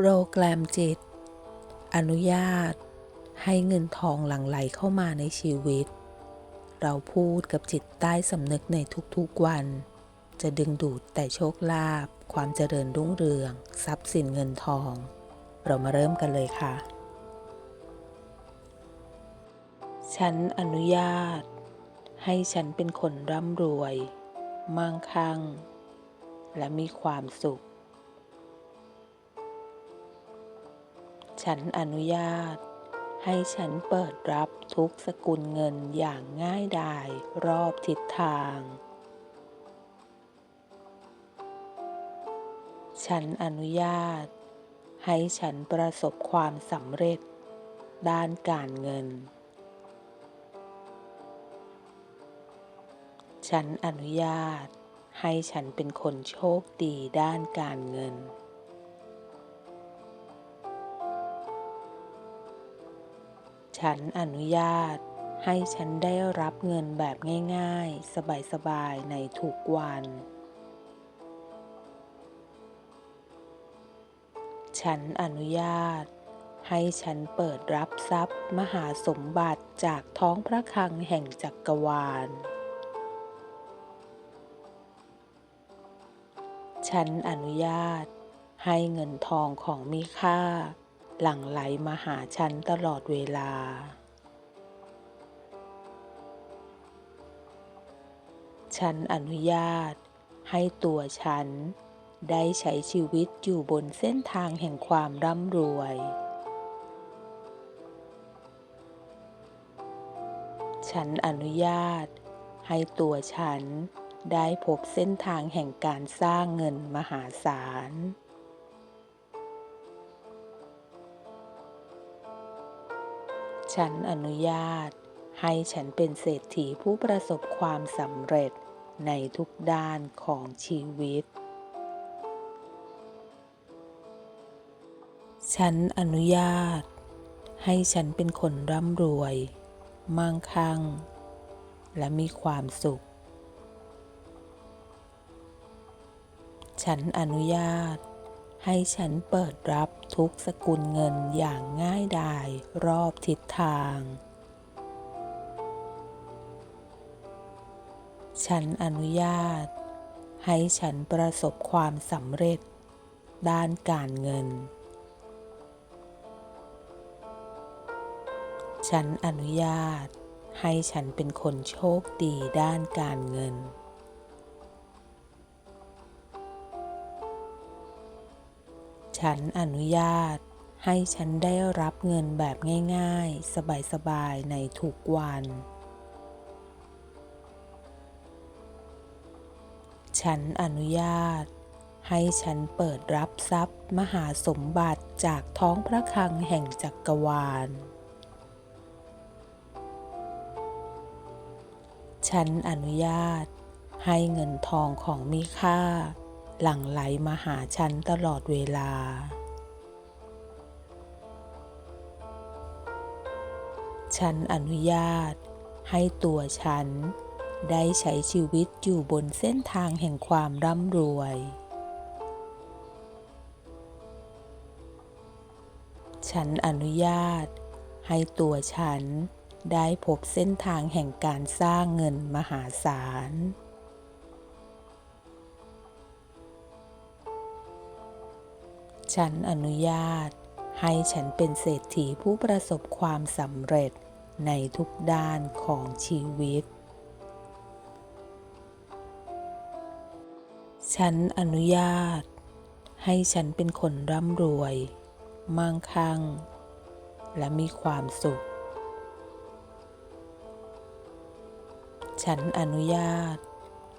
โปรแกรมจิต อนุญาต ให้เงินทองหลั่งไหลเข้ามาในชีวิต เราพูดกับจิตใต้สำนึกในทุกๆวัน จะดึงดูดแต่โชคลาภความเจริญรุ่งเรือง ทรัพย์สินเงินทอง เรามาเริ่มกันเลยค่ะ ฉันอนุญาต ให้ฉันเป็นคนร่ำรวย มั่งคั่ง และมีความสุข ฉันอนุญาต ให้ฉันเปิดรับทุกสกุลเงินอย่างง่ายดายรอบทิศทาง ฉันอนุญาต ให้ฉันประสบความสำเร็จ ด้านการเงิน ฉันอนุญาตให้ฉันเป็นคนโชคดีด้านการเงิน ฉันอนุญาต ให้ฉันได้รับเงินแบบง่าย ๆ สบาย ๆ ในทุกวัน ฉันอนุญาต ให้ฉันเปิดรับทรัพย์มหาสมบัติจากท้องพระคลังแห่งจักรวาล ฉันอนุญาต ให้เงินทองของมีค่า หลั่งไหลมาหาฉันตลอดเวลา ฉันอนุญาตให้ตัวฉันได้ใช้ชีวิตอยู่บนเส้นทางแห่งความร่ำรวย ฉันอนุญาตให้ตัวฉันได้พบเส้นทางแห่งการสร้างเงินมหาศาล ฉันอนุญาต ให้ฉันเป็นเศรษฐีผู้ประสบความสำเร็จในทุกด้านของชีวิต ฉันอนุญาต ให้ฉันเป็นคนร่ำรวย มั่งคั่ง และมีความสุข ฉันอนุญาต ให้ฉันเปิดรับทุกสกุลเงินอย่างง่ายดายรอบทิศทาง ฉันอนุญาต ให้ฉันประสบความสำเร็จ ด้านการเงิน ฉันอนุญาต ให้ฉันเป็นคนโชคดีด้านการเงิน ฉันอนุญาต ให้ฉันได้รับเงินแบบง่าย ๆ สบาย ๆ ในทุกวัน ฉันอนุญาต ให้ฉันเปิดรับทรัพย์มหาสมบัติจากท้องพระคลังแห่งจักรวาล ฉันอนุญาตให้เงินทองของมีค่า หลั่งไหลมาหาฉันตลอดเวลา ฉันอนุญาตให้ตัวฉันได้ใช้ชีวิตอยู่บนเส้นทางแห่งความร่ำรวย ฉันอนุญาตให้ตัวฉันได้พบเส้นทางแห่งการสร้างเงินมหาศาล ฉันอนุญาต ให้ฉันเป็นเศรษฐีผู้ประสบความสำเร็จในทุกด้านของชีวิต ฉันอนุญาต ให้ฉันเป็นคนร่ำรวย มั่งคั่ง และมีความสุข ฉันอนุญาต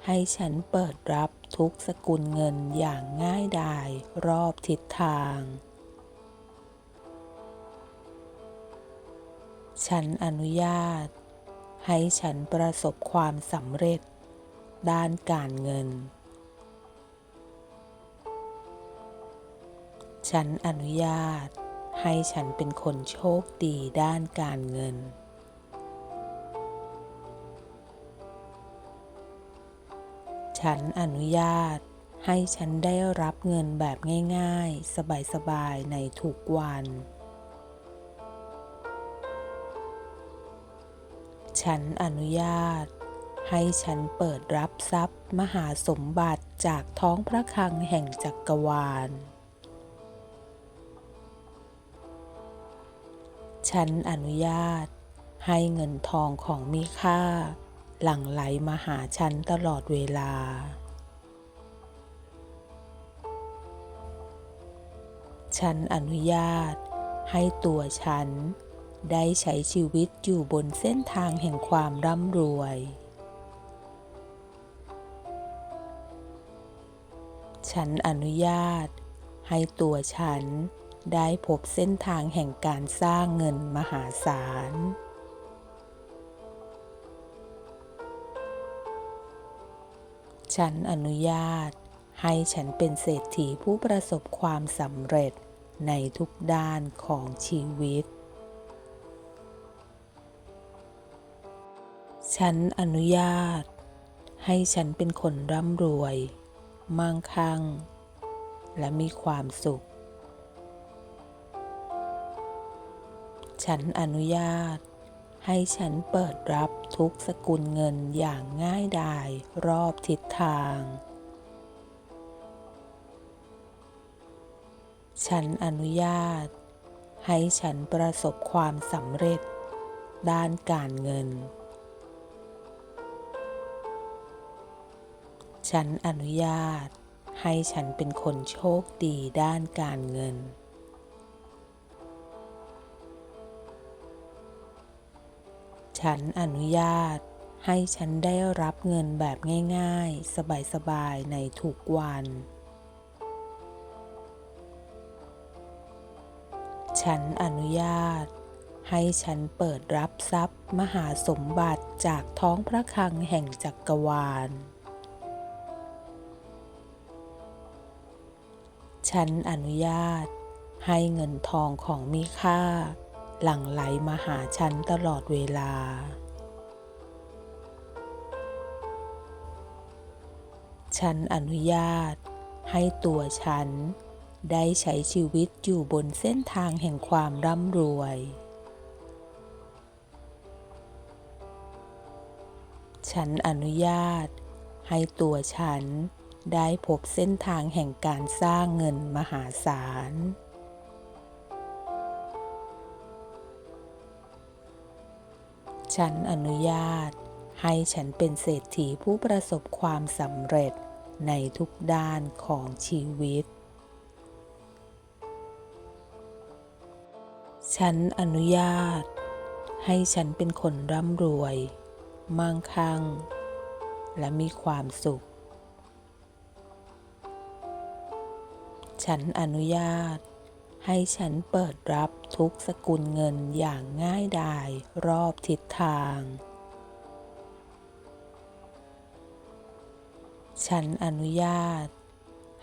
ให้ฉันเปิดรับทุกสกุลเงินอย่างง่ายดายรอบทิศทาง ฉันอนุญาต ให้ฉันประสบความสำเร็จ ด้านการเงิน ฉันอนุญาต ให้ฉันเป็นคนโชคดีด้านการเงิน ฉันอนุญาต ให้ฉันได้รับเงินแบบง่าย ๆ สบาย ๆ ในทุกวัน ฉันอนุญาต ให้ฉันเปิดรับทรัพย์มหาสมบัติจากท้องพระคลังแห่งจักรวาล ฉันอนุญาตให้เงินทองของมีค่า หลั่งไหลมาหาฉันตลอดเวลา ฉันอนุญาตให้ตัวฉันได้ใช้ชีวิตอยู่บนเส้นทางแห่งความร่ำรวย ฉันอนุญาตให้ตัวฉันได้พบเส้นทางแห่งการสร้างเงินมหาศาล ฉันอนุญาต ให้ฉันเป็นเศรษฐีผู้ประสบความสำเร็จในทุกด้านของชีวิต ฉันอนุญาต ให้ฉันเป็นคนร่ำรวย มั่งคั่ง และมีความสุข ฉันอนุญาต ให้ฉันเปิดรับทุกสกุลเงินอย่างง่ายดายรอบทิศทาง ฉันอนุญาต ให้ฉันประสบความสำเร็จ ด้านการเงิน ฉันอนุญาต ให้ฉันเป็นคนโชคดีด้านการเงิน ฉันอนุญาต ให้ฉันได้รับเงินแบบง่าย ๆ สบาย ๆ ในทุกวัน ฉันอนุญาต ให้ฉันเปิดรับทรัพย์มหาสมบัติจากท้องพระคลังแห่งจักรวาล ฉันอนุญาต ให้เงินทองของมีค่า หลั่งไหลมาหาฉันตลอดเวลา ฉันอนุญาตให้ตัวฉันได้ใช้ชีวิตอยู่บนเส้นทางแห่งความร่ำรวย ฉันอนุญาตให้ตัวฉันได้พบเส้นทางแห่งการสร้างเงินมหาศาล ฉันอนุญาต ให้ฉันเป็นเศรษฐีผู้ประสบความสำเร็จในทุกด้านของชีวิต ฉันอนุญาต ให้ฉันเป็นคนร่ำรวย มั่งคั่ง และมีความสุข ฉันอนุญาต ให้ฉันเปิดรับทุกสกุลเงินอย่างง่ายดายรอบทิศทาง ฉันอนุญาต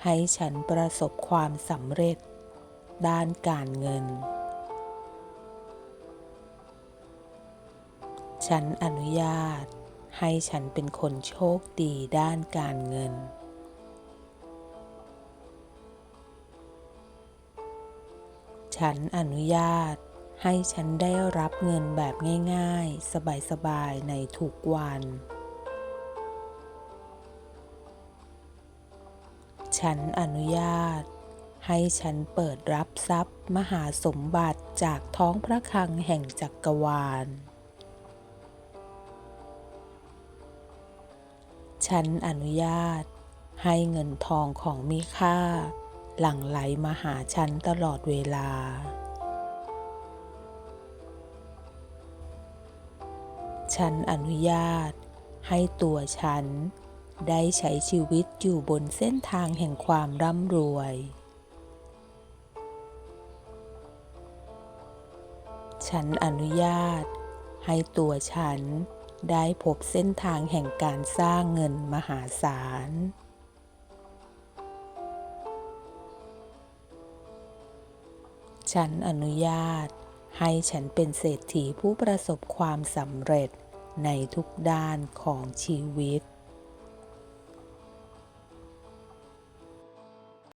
ให้ฉันประสบความสำเร็จ ด้านการเงิน ฉันอนุญาต ให้ฉันเป็นคนโชคดีด้านการเงิน ฉันอนุญาต ให้ฉันได้รับเงินแบบง่าย ๆ สบาย ๆ ในทุกวัน ฉันอนุญาต ให้ฉันเปิดรับทรัพย์มหาสมบัติจากท้องพระคลังแห่งจักรวาล ฉันอนุญาตให้เงินทองของมีค่า หลั่งไหลมาหาฉันตลอดเวลา ฉันอนุญาตให้ตัวฉันได้ใช้ชีวิตอยู่บนเส้นทางแห่งความร่ำรวย ฉันอนุญาตให้ตัวฉันได้พบเส้นทางแห่งการสร้างเงินมหาศาล ฉันอนุญาต ให้ฉันเป็นเศรษฐีผู้ประสบความสำเร็จในทุกด้านของชีวิต